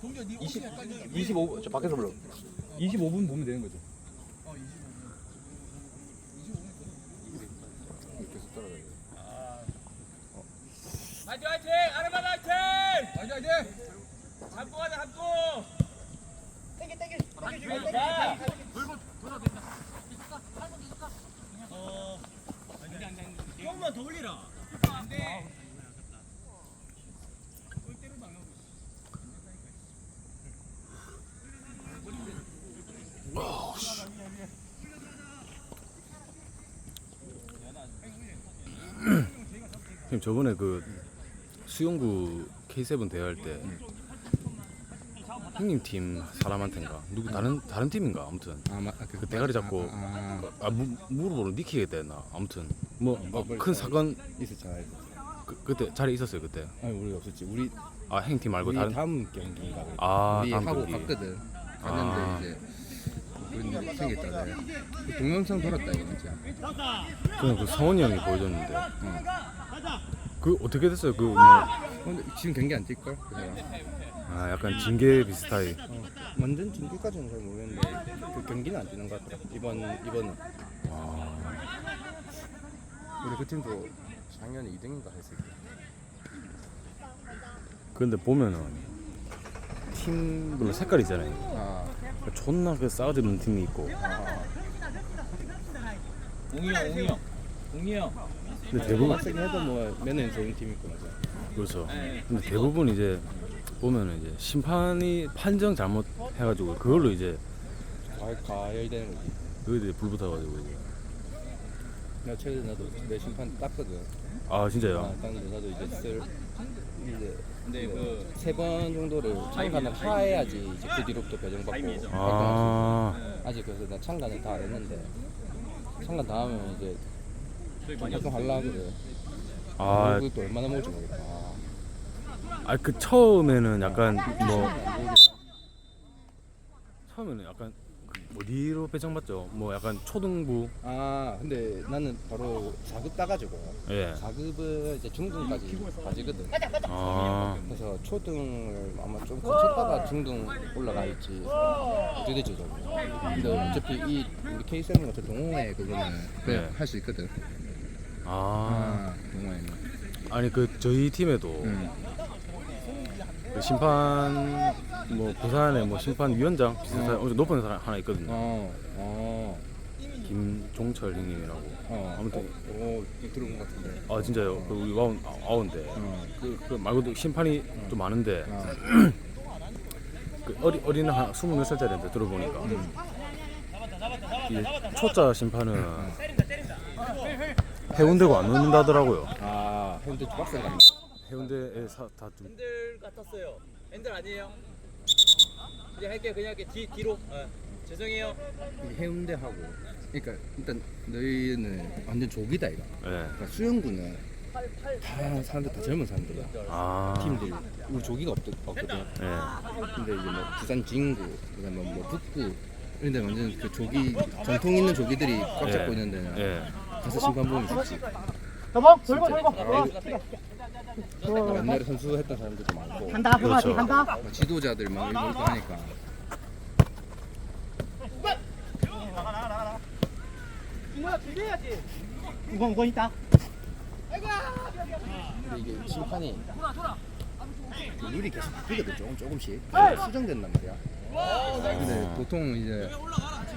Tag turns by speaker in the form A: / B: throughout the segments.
A: 동규 네
B: 20,
A: 옷이 헷갈린다.
B: 25분 저 밖에서 불러 25분 보면 되는 거죠
A: 어 25분. 25분.
B: 계속 따라가야 돼
C: 화이팅 화이팅! 아르마 화이팅!
A: 아니 아니.
C: 잡고 가자 잡고! 땡겨 땡겨 땡겨 어 조금만 더 올리라 안돼
D: 형님 저번에 그 수영구 K7 대회할 때 형님 팀 사람한테인가 누구 다른 다른 팀인가 아무튼
B: 아, 마, 아,
D: 그 대가리 잡고
B: 아,
D: 아 무, 무릎으로 니키게 됐나 아무튼 뭐
B: 뭐, 뭐,
D: 큰 사건
B: 있었잖아요
D: 그, 그때 자리에 있었어요 그때
B: 아니 우리 없었지 우리
D: 아 형팀 말고
B: 우리
D: 다른
B: 다음 경기인가
D: 아
B: 우리
D: 다음
B: 하고
D: 경기
B: 갔거든
D: 아.
B: 갔는데 이제 그런 일이 생겼다네 그 동영상 돌았다 이거 진짜
D: 저는 그 성원이 형이 보여줬는데
B: 응.
D: 그 어떻게 됐어요? 그 뭐
B: 근데 지금 경기 안 뛸걸? 그래서.
D: 아 약간 징계 비슷하게.
B: 어, 완전 중기까지는 잘 모르겠는데 그 경기는 안 뛰는 것 같더라. 이번 이번은.
D: 아,
B: 우리 그 팀도 작년에 2등인가 했을 때.
D: 근데 보면은 팀별로 색깔 있잖아요.
B: 아,
D: 존나 그 싸워지는 팀이 있고.
B: 아.
C: 웅이 형 웅이 형. 웅이 형
D: 근데 대부분
B: 세긴 해도 뭐 매너는 좋은 팀 있고 맞아
D: 그렇죠.
C: 네.
D: 근데 대부분 이제 보면은 이제 심판이 판정 잘못 해가지고 그걸로 이제
B: 가, 가열되는 거지
D: 그게 불 붙어가지고 이제
B: 나 최근에 나도 내 심판 땄거든
D: 아 진짜요?
B: 아, 땄는데 나도 이제 쓸 이제
C: 근데
B: 그세번 정도를 참가는 하해야지 이제 그 뒤로부터 배정받고
D: 아.
B: 아직 그래서 나 참가는 다안 했는데 참가 다 하면 이제 활동하려고 그래
D: 아,
B: 그것도 얼마나 먹을지 모르겠다 아.
D: 아그 처음에는 약간 뭐 처음에는 약간 그 어디로 배정받죠? 뭐 약간 초등부
B: 아 근데 나는 바로 4급 따가지고
D: 예.
B: 4급은 이제 중등까지 가지거든
D: 아
B: 그래서 초등을 아마 좀 거쳤다가 중등 올라갈지 어떻게 될지 좀 근데 어차피 이 우리 K7 같은 동호회 그거는 그냥
D: 네.
B: 할 수 있거든
D: 아.
B: 동호회는
D: 아니 그 저희 팀에도
B: 응.
D: 그 심판 뭐 부산에 뭐 심판 위원장 비슷한 엄청 높은 사람 하나 있거든요.
B: 어, 어,
D: 김종철 형님이라고.
B: 어,
D: 아무튼
B: 어, 어, 들어본 것 같은데.
D: 아 진짜요? 그 우리 와운 아운데
B: 어,
D: 그, 그 말고도 심판이 좀 많은데
B: 어,
D: 그 어리 어린 한 스무 몇 살짜리한테 들어보니까 이 초짜 심판은 해운대고 안 넣는다더라고요.
B: 아, 현재 빡센 거
D: 해운대에 다좀
C: 핸들 같았어요 핸들 아니에요 그냥 할게요 그냥 할게 뒤, 뒤로 예. 죄송해요
B: 해운대하고, 그러니까 일단 너희는 완전 조기다 이거.
D: 예.
B: 그러니까 수영구는 다 사람들 다 젊은 사람들이야.
D: 아
B: 팀들 우리 조기가 없, 없거든.
D: 예.
B: 근데 이제 뭐 부산 진구, 그다음에 뭐 북구 이런 데 완전 그 조기 전통 있는 조기들이 꽉 잡고
D: 예.
B: 있는 데는
D: 예.
B: 가서 심판 보면 죽지.
E: 저거 돌고 돌고.
B: 옛날에 선수 했던 사람들도 많고.
E: 간다
D: 그렇죠.
E: 간다.
B: 뭐 지도자들 막 이런 거 하니까.
E: 우건 우건 있다.
B: 근데 이게 심판이 그 룰이 계속 바뀌거든 조금 조금씩. 수정된단 말이야. 근데 보통 이제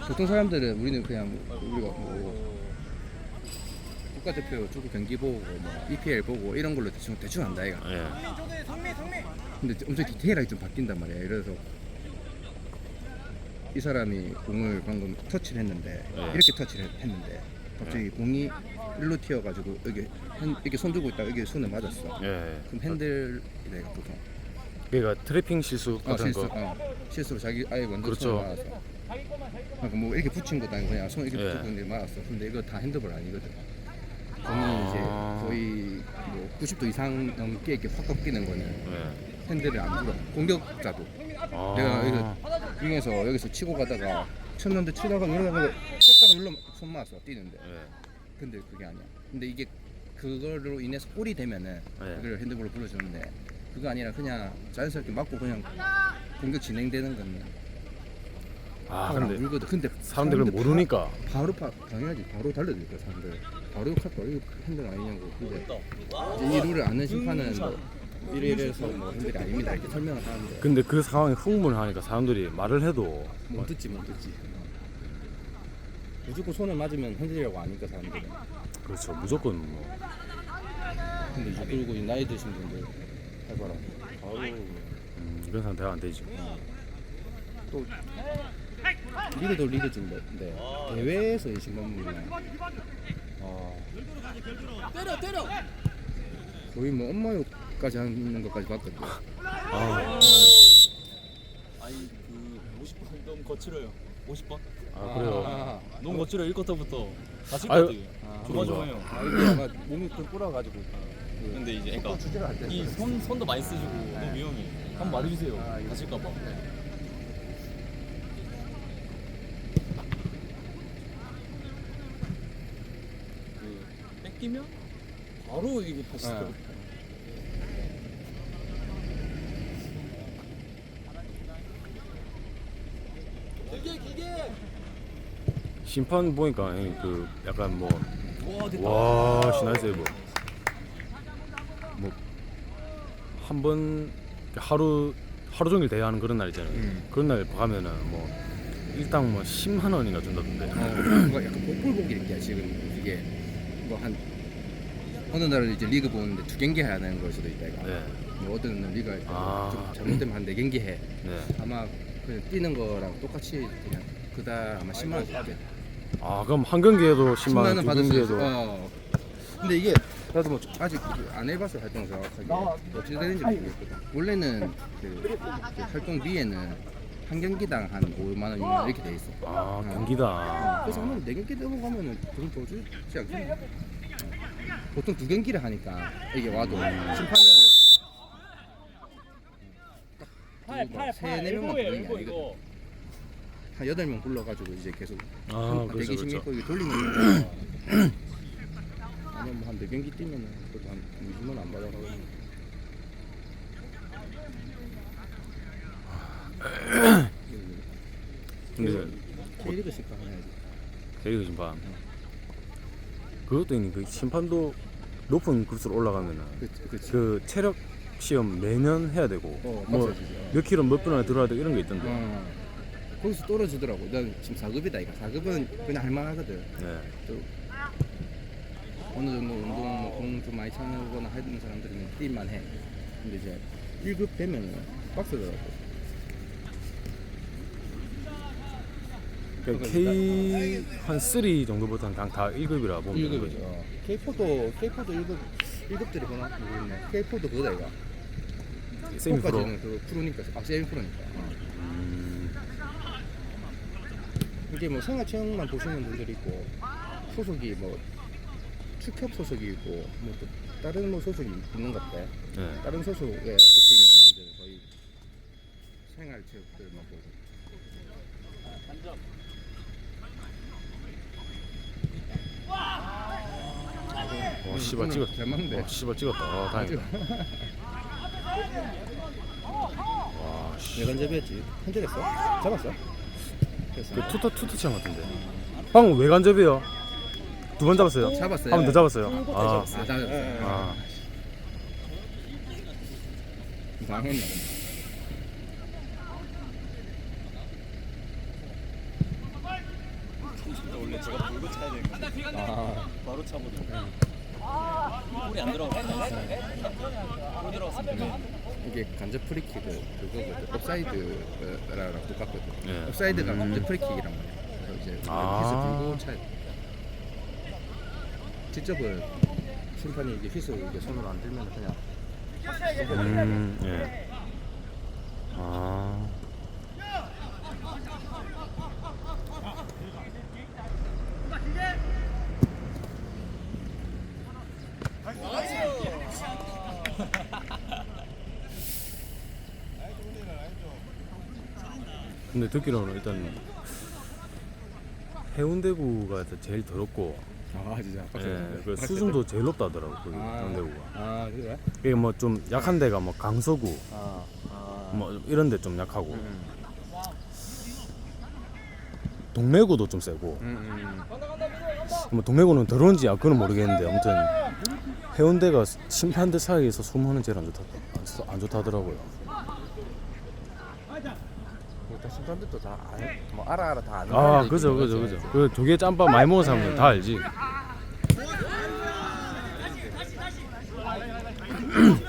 B: 보통 사람들은 우리는 그냥 우리가 뭐 국가대표 축구 경기 보고 뭐 EPL 보고 이런 걸로 대충 대충 안다 이가.
D: 예.
B: 근데 엄청 디테일하게 좀 바뀐단 말이야. 들어서 이 사람이 공을 방금 터치를 했는데
D: 네.
B: 이렇게 터치를 했- 했는데 갑자기 공이 일로 튀어가지고 여기 핸, 이렇게 손 들고 있다가 여기 손에 맞았어.
D: 예.
B: 그럼 핸들 이래 보통.
D: 그러니까 트래핑 실수
B: 어,
D: 같은
B: 실수,
D: 거.
B: 어, 실수로 자기 아예 완전
D: 그렇죠.
B: 손에 맞았어. 그러니까 뭐 이렇게 붙인 것도 아니고 그냥 손 이렇게
D: 예.
B: 붙고 있는데 맞았어. 근데 이거 다 핸드볼 아니거든. 공이
D: 아.
B: 이제 거의 뭐 90도 이상 넘게 이렇게 확 꺾이는 거는
D: 예.
B: 핸들을 안 불어. 공격자도.
D: 아.
B: 내가 이거 중에서 여기서 치고 가다가 쳤는데 치다가 이러다가 쳤다가 일로 손 맞았어 뛰는데
D: 예.
B: 근데 그게 아니야 근데 이게 그걸로 인해서 골이 되면은
D: 네.
B: 그걸 핸드볼로 불러주는데 그거 아니라 그냥 자연스럽게 맞고 그냥 공격 진행되는 건
D: 아 근데.
B: 근데
D: 사람들은
B: 사람들
D: 모르니까
B: 바, 바로 파 당연하지 바로 달려들 거야 사람들. 바로 카파 이거 핸들 아니냐고. 근데 이제 이 룰을 아는 심판은 뭐 이래서 뭐 핸들이 아닙니다 이렇게 설명을 하는데
D: 근데 그 상황이 흥분하니까 사람들이 말을 해도
B: 못 듣지 못 듣지. 무조건 손을 맞으면 핸들이라고 아니까 사람들은.
D: 그렇죠 무조건 뭐
B: 근데 이제 그리고 이 나이 드신 분들 해봐라. 바로
D: 음, 이런 사람 대화 안 되지
B: 또 리그도 리그인데 대회에서 이 신문이나 아
C: 때려 때려.
B: 거의 뭐 엄마 욕까지 하는 것까지 봤거든.
D: 아,
C: 아니 그 50번 너무 거칠어요. 50번?
D: 아 그래요
B: 아,
C: 너무 거칠어요. 1쿼터부터 다칠
D: 아유.
C: 것 같아요.
B: 아,
C: 조마조마해요.
B: 아 이게 아마 몸이 좀 불어가지고.
C: 근데 이제 그러니까
B: 주제가 안 돼.
C: 이손 손도 많이 쓰시고 너무 위험해. 한번 말해주세요.
B: 아, 이거-
C: 다칠까 봐. 그 뺏기면 바로 이게 다시
B: 아.
C: 아. 길게 길게.
D: 심판 보니까 형님 그 약간
C: 뭐와 됐다.
D: 와 신나이스 뭐. 뭐한 번 하루 하루 종일 대회하는 그런 날 있잖아요.
B: 음.
D: 그런 날 가면은 뭐 일당 뭐 10만 원인가 준다던데.
B: 어, 뭔가 약간 복불복이 이렇게 지금 이게 뭐한 어느 날은 이제 리그 보는데 두 경기 해야 하는 걸 수도 있다 이거.
D: 네.
B: 뭐 어떤 날 리그
D: 아.
B: 좀 잘못되면 한 네 경기 해.
D: 네.
B: 아마 그냥 뛰는 거랑 똑같이 그냥 그달 아마 10만 원 줄게.
D: 아 그럼 한 경기에도 10만
B: 10만
D: 원, 두
B: 받을 수 있어.
D: 경기에도
B: 어. 근데 이게 나도 뭐 아직 안 해봤어 활동 정확하게 어떻게 되는지 모르겠거든. 원래는 그, 그 활동 B에는 한 경기당 한 5만 원, 6만 원 이렇게 돼 있어.
D: 아 경기다.
B: 그래서 한번 네 경기 넘어가면은 돈더 주지 않겠나? 보통 두 경기를 하니까 이게 와도 심판을 딱뭐 세네 명만 부르는 게 아니거든. 한 여덟 명 불러가지고 이제 계속
D: 아 그렇죠
B: 120m
D: 그렇죠.
B: 이게 돌리는 아니면 뭐한네 경기 뛰면은 그래도 한 20만 원안 받아가고
D: 근데
B: 식당 해야지
D: 대리그 심판. 그것도 있는 그 심판도 높은 급수로 올라가면은
B: 그치 그치
D: 그 체력 시험 매년 해야 되고 어뭐
B: 맞아지지 어.
D: 몇 킬로 몇 분 안에 들어야 되고 이런 게 있던데.
B: 어. 거기서 떨어지더라고 난 지금 4급이다 이거 4급은 그냥 할만하거든
D: 네.
B: 또 어느 정도 운동 뭐 공 좀 많이 차거나 하는 사람들은 뛸만 해 근데 이제 1급 되면은 빡세더라고
D: 그러니까 K 한3 정도부터는 그냥 다 1급이라 보면 되는
B: 1급이죠
D: 거죠.
B: 어. K4도 K4도 1급 1급들이 보나 모르겠네 K4도 그거다 이거
D: 세미 프로.
B: 까지는 그 프로니까 아 세미 프로니까 어.
D: 음,
B: 이게 뭐 생활 체육만 보시는 분들이 있고 소속이 뭐 축협 소속이 있고 뭐 또 다른 뭐 소속이 있는 것 같아
D: 네.
B: 다른 소속에 속해 있는 사람들은 거의 생활 체육들만 보고
D: 와 씨발
B: 오늘
D: 찍었.
B: 잘 먹네
D: 와 씨발 찍었다. 아 다행이다. 와 씨.
B: 외관잡이였지 현질했어? 잡았어? 됐어
D: 그 투터 투터 치한 같은데. 방금 외관접이요. 두 번 잡았어요.
B: 잡았어요.
D: 한 번 더 잡았어요. 아,
B: 아 잡았어
D: 아.
B: 당했네
C: 원래 제가 볼고 차야 되는데
B: 아
C: 바로 차거든요. 볼이 안 들어갔어요.
B: 이게 간접 프리킥을 그거거든 옵사이드랑 똑같거든
D: 네.
B: 옵사이드가
D: 음.
B: 간접 프리킥이란 말이야 그래서 이제
D: 아.
B: 휘슬 들고 차야 돼 직접은 심판이 이게 휘슬 이게 손으로 안 들면 그냥
D: 음, 예. 근데 듣기로는 일단 해운대구가 제일 더럽고.
B: 아 진짜?
D: 예, 그 수준도 제일 높다더라고 그
B: 아.
D: 해운대구가.
B: 아 그래?
D: 이게 뭐 좀 약한 데가 뭐 강서구
B: 아, 아.
D: 뭐 이런 데 좀 약하고.
B: 음,
D: 동래구도 좀 세고.
B: 음, 음.
D: 뭐 동래구는 더러운지 아 그건 모르겠는데 아무튼 해운대가 심판들 사이에서 소문은 제일 안 좋다 안, 좋- 안 좋다더라고요.
B: 일단 심판들도 다 알, 뭐 알아 알아 다 아는
D: 아
B: 사람들이
D: 그죠 그죠. 그죠. 그 조개 짬밥 많이 먹은 사람들은 다 알지.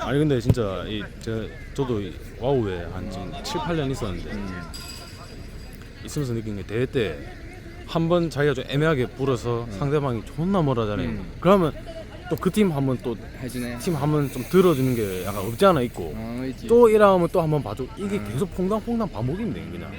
D: 아니 근데 진짜 이 저, 저도 이 와우에 한 지금 7, 8년 있었는데 있으면서 느낀 게 대회 때 한 번 자기가 좀 애매하게 불어서 상대방이 존나 뭐라잖아요.
B: 음.
D: 그러면 또 그팀한번또
B: 해주네
D: 팀한번좀 들어주는 게 약간 없지 않아 있고.
B: 어 있지.
D: 또 이러면 또 한번 봐줘. 이게 계속 퐁당퐁당 반복인데 그냥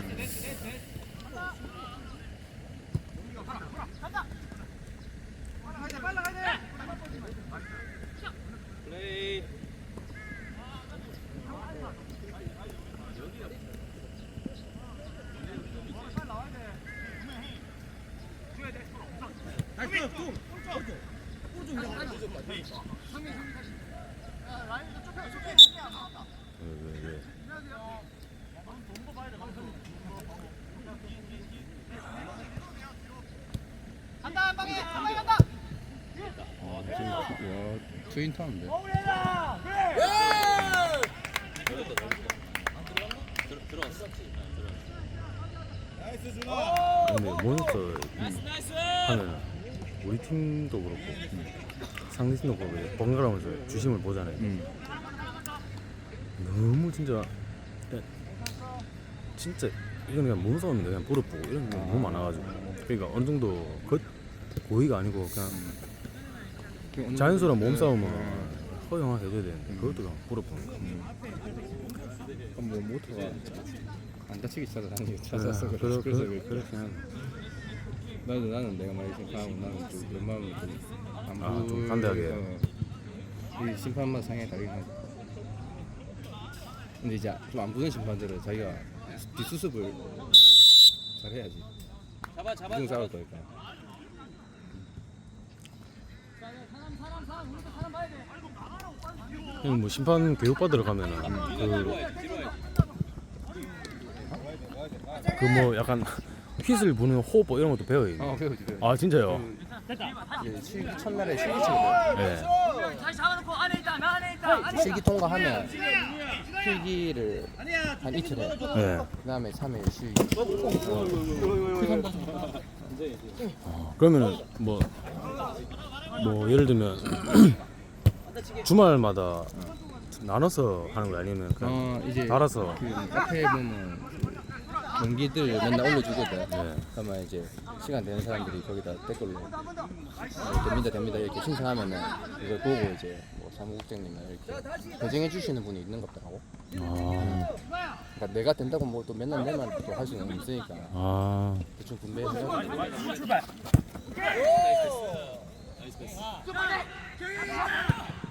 D: 왜, 왜, 왜.
B: 아, 지금 와 트윈
C: 들, 들어왔어.
D: 근데 몬스터 하면 우리 팀도 그렇고 상대 팀도 그렇고 번갈아가면서 주심을 보잖아요.
B: 음.
D: 너무 진짜 그냥 진짜 이건 그냥 몸싸움인데? 그냥 무릎 보고 이런 게 너무 많아가지고. 그러니까 어느 정도 그 고의가 아니고 그냥
B: 그
D: 자연스러운
B: 음.
D: 몸싸움은 허용하게 해줘야 되는데 그것도 그냥 무릎 보는 거.
B: 그럼 뭐 모터가 안 다치기 찾아 다니고
D: 네,
B: 찾았어
D: 그래,
B: 그래서
D: 그래,
B: 그래,
D: 하네.
B: 나도 나는 내가 많이 생각하고 나는 좀 웬만하면 좀안
D: 아, 좀 담대하게.
B: 이 심판만 상해 다르긴 하지 근데 이제 좀안 부는 심판들은 자기가 뒷수습을 잘 해야지
C: 잡아, 잡아.
B: 무슨 싸울 거니까
D: 형, 뭐 심판 교육 받으러 가면은 그 그 뭐 약간 휘슬 부는 호흡 뭐 이런 것도 배워요.
B: 어 배우지 배우지
D: 아 진짜요?
B: 이제 실, 첫날에 실기치거든
D: 네.
B: 실기 통과하면 필기를 한 이틀 해
D: 네.
B: 그 다음에 3일 실기
D: 어, 그러면은 뭐, 뭐 예를 들면 주말마다 나눠서 하는 거 아니면 그냥
B: 어 이제
D: 달아서?
B: 그 카페에 보면 그 경기들 맨날 올려주거든.
D: 네.
B: 그러면 이제 시간 되는 사람들이 거기다 댓글로 어, 됩니다 됩니다 이렇게 신청하면은 이걸 보고 이제 뭐 사무국장님이나 이렇게 배정해 주시는 분이 있는 것 같더라고
D: 아,
B: 그러니까 내가 된다고 뭐 또 맨날 내만 또 할 수는 없으니까
D: 아
B: 대충 분배해서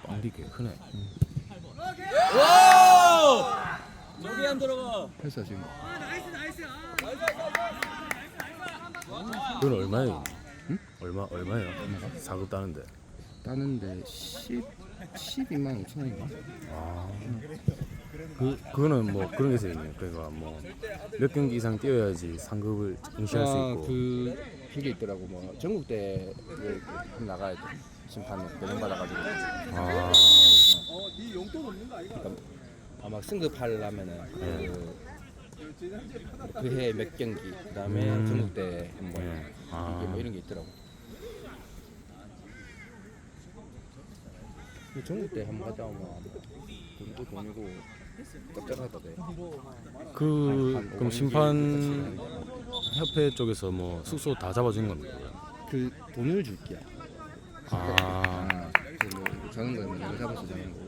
D: 빵리 꽤 크네.
C: 저기 안 들어가.
B: 해서 지금
D: 그건 얼마예요? 얼마 얼마예요? 사급 따는데.
B: 따는데 10 12만 5천 원인가?
D: 아. 그 그거는 뭐 그런 게 있어요. 그러니까 뭐 몇 경기 이상 뛰어야지 상급을 응시할 수 있고.
B: 그 그게 있더라고 뭐 전국대를 나가야 돼 심판을 배정 받아가지고
D: 아.
B: 그러니까 아마 승급하려면은 그해 몇 경기 그다음에
D: 음.
B: 전국대 한번
D: 네.
B: 이게
D: 아.
B: 뭐 이런 게 있더라고. 근데 전국대 한번 갔다 오면 돈도 돈이고 짭짤하다대. 그한
D: 그럼
B: 5만
D: 심판 협회 쪽에서 뭐 숙소 다 잡아주는 겁니까?
B: 그 돈을 줄게야.
D: 아.
B: 아, 그뭐 자는 거면 내가 잡아서 자는 거.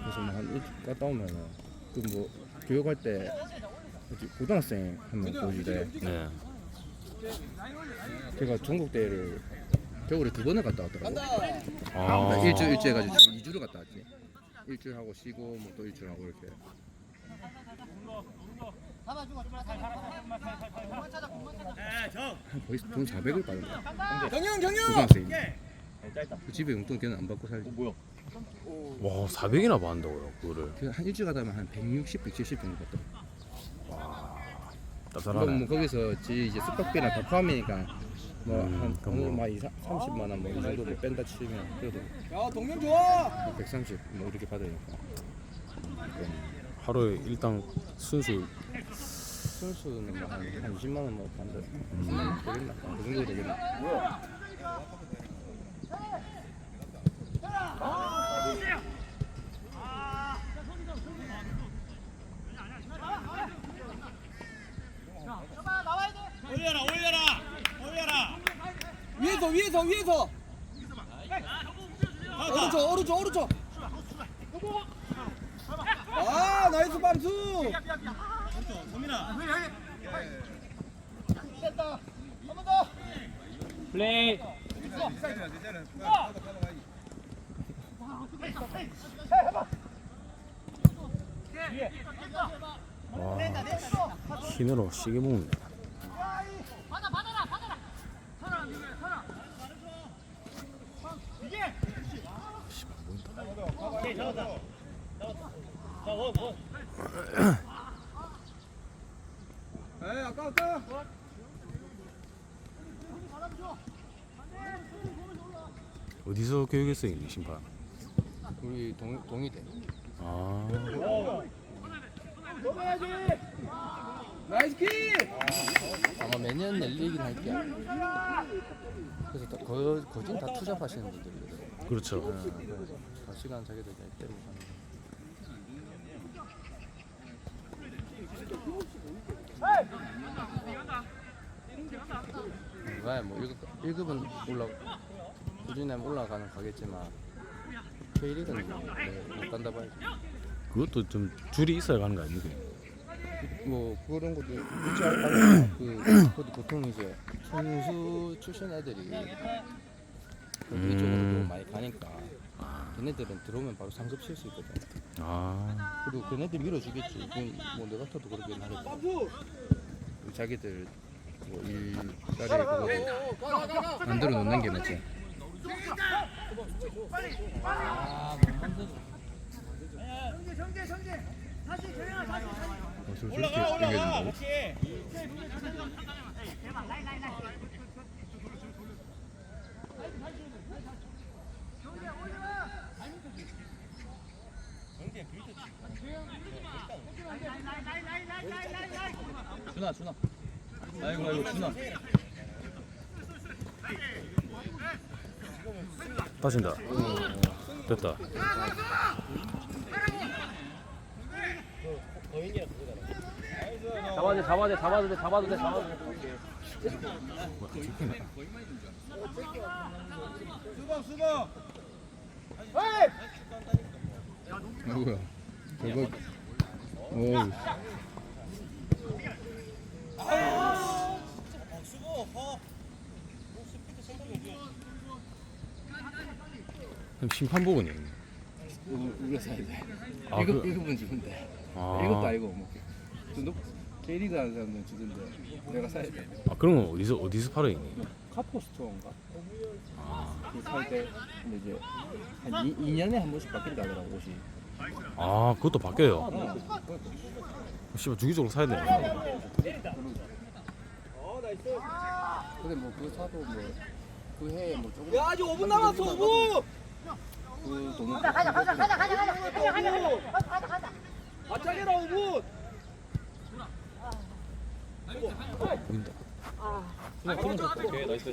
B: 그래서 뭐한 일찍 갔다 오면은 그뭐 교육할 때 뭐지, 고등학생 한명 보여주대.
D: 네.
B: 걔가 전국 대회를 겨울에 두 번을 갔다 왔더라고.
D: 아.
B: 나 일주 일주 해가지고 지금 2주를 갔다 왔지. 일주일 하고 쉬고 뭐 또 일주일 하고 이렇게. 한 거의 돈 400을 받은 거야. 경영 경영. 고등학생. 그 집에 용돈 걔는 안 받고 살지.
C: 뭐야?
D: 와 400이나 받는다고요 그거를
B: 그한 일주일 가다 보면 한 160, 170 정도 받더.
D: 짭짤하네
B: 그럼 뭐 거기서 지 이제 숙박비랑 다 포함이니까 뭐
D: 음,
B: 한
D: 그럼
B: 오늘
D: 뭐.
B: 막 2, 30만 원 뭐 이 정도 뭐 뺀다 치면 그래도
A: 야 동료 좋아.
B: 뭐130뭐 이렇게 받으니까
D: 하루에 일당 순수
B: 순수는 뭐한 한 20만 원뭐 받는다 20만 원 되겠나? 그 정도 되겠나?
A: 위에서 위에서 위에서. 오른쪽 오른쪽 오른쪽. 아 나이스 밤수.
C: 플레이.
D: 와 힘으로 시계 먹네
A: 에이 아까 아까.
D: 어디서 교육했어요 이 심판
B: 우리 동, 동의대
D: 아
A: 나이스 킥.
B: 아마 매년 열리긴 할게 그래서 다 거, 거진 다 투잡하시는 분들이거든
D: 그렇죠.
B: 네, 다 시간 자기들 낼 때로 하는 거. 왜, 뭐 1급, 1급은 올라 꾸준히 하면 올라가는 가겠지만 K리그는 뭐, 네, 못 간다 봐야지
D: 그것도 좀 줄이 있어야 가는 거 아닙니까
B: 뭐 그런 것도 있지 않을까 그 그것도 보통 이제 선수 출신 애들이 그래도 하니까 걔네들은 들어오면 바로 상급 칠수 있거든.
D: 아.
B: 그리고 걔네들 밀어주겠지. 그건 뭐 내가 타도 그러긴
A: 하겠다.
B: 자기들 뭐 일자리 그거 만들어 놓는 게 맞지 어, 올라가 올라가. 같이
C: 준아 준아. 아이고 아이고 준아.
D: 따진다 됐다
C: 잡아야 돼 잡아야 돼 잡아도 돼 잡아도 돼 잡아도 돼.
A: 수박 수박.
B: 아이고야? 저거? 어우
D: 그럼 심판 보고네
B: 우리가 사야 돼
D: 아,
B: 이거
D: 그-
B: 이거면 주는데.
D: 아.
B: 이것도 아니고 뭐저 K리그 하는 사람들은 주던데 내가 사야 돼.
D: 아 그런 건 어디서 어디서 팔아 있니
B: 카포스토어인가? 그살때 근데 이제 한 2, 2년에 한 번씩 바뀐다 하더라고 옷이
D: 아 그것도 바뀌어요
B: 어.
D: 씨발 주기적으로 사야 되네
B: 근데 뭐 그거 사도 뭐그 해에 뭐 조금
A: 야 아직 5분 남았어 5분.
B: 그 돈은
E: 가자, 가자, 가자, 가자, 가자, 가자, 가자, 가자, 가자, 가자.
A: 맞짱해라 5분.
D: 보인다
C: 오케이 나이스.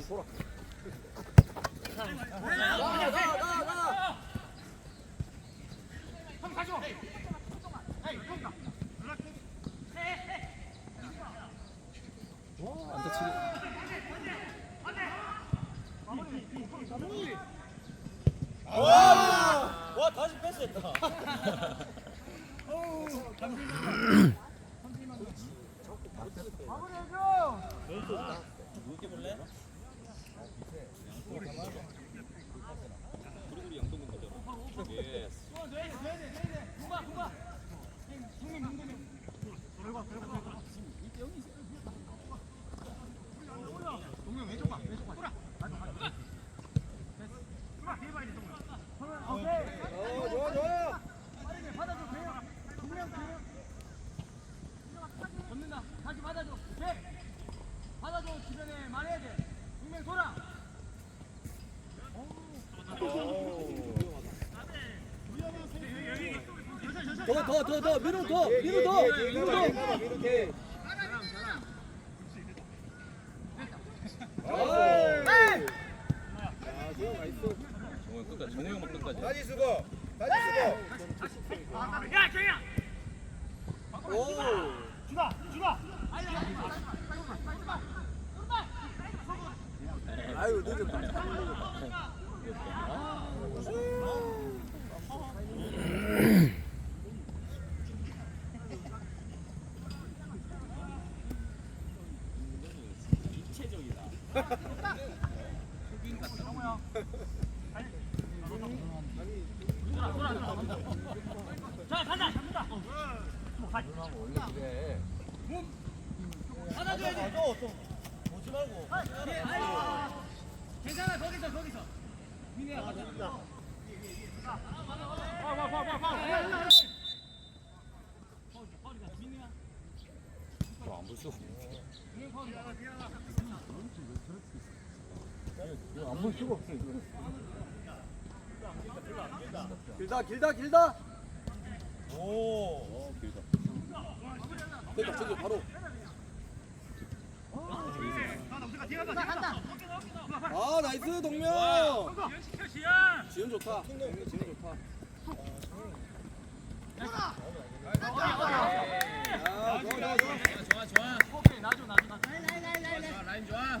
C: 와 다시 패스했다. 마무리해줘. 볼래? 예스. 줘야 돼, 줘야 돼, 줘야 돼. 누가, 누가. 형님, 형님, 형님. 들어가, 들어가. 더더더 더. 밀어 더 밀어 더 밀어 더. 이렇게 어이.
F: 정우 끝까지 정우 형만 끝까지.
C: 다시 수고 자 간다 잡는다 어. 그래. 받아줘야지 보지 말고. 예, 아이고. 괜찮아 거기서 거기서 민혜야 맞아 와와와와 민혜야 안 보죠. 민혜 파울이야. 길다 길다 길다. 오. 길다. 됐다 저기 바로. 아 나이스 동명. 지금 좋다. 동명 지금 좋다. 아 좋아 좋아 좋아.
F: 좋아 좋아 라인 좋아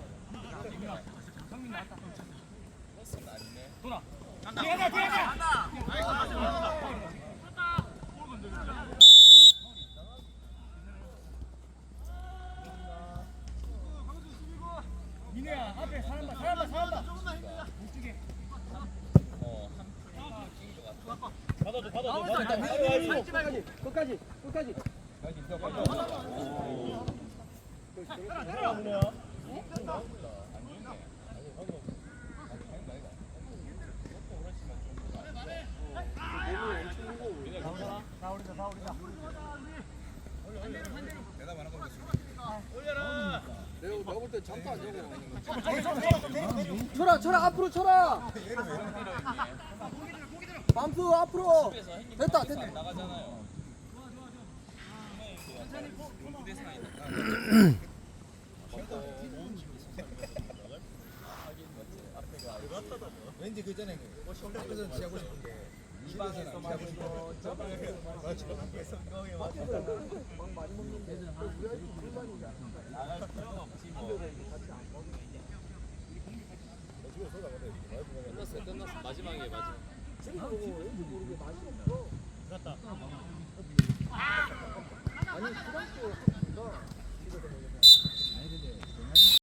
G: 도 없다
C: 받지 말고 끝까지 끝까지 내가 내가 볼때 잠도 안 자고 쳐라 쳐라 앞으로 쳐라 밤수 앞으로 됐다 됐다. 왠지 그 전에 앞에서 취하고 싶은 게 이방에서 취하고 싶은 게
F: 끝났어 끝났어 마지막에 마지막.
C: 아니 수강도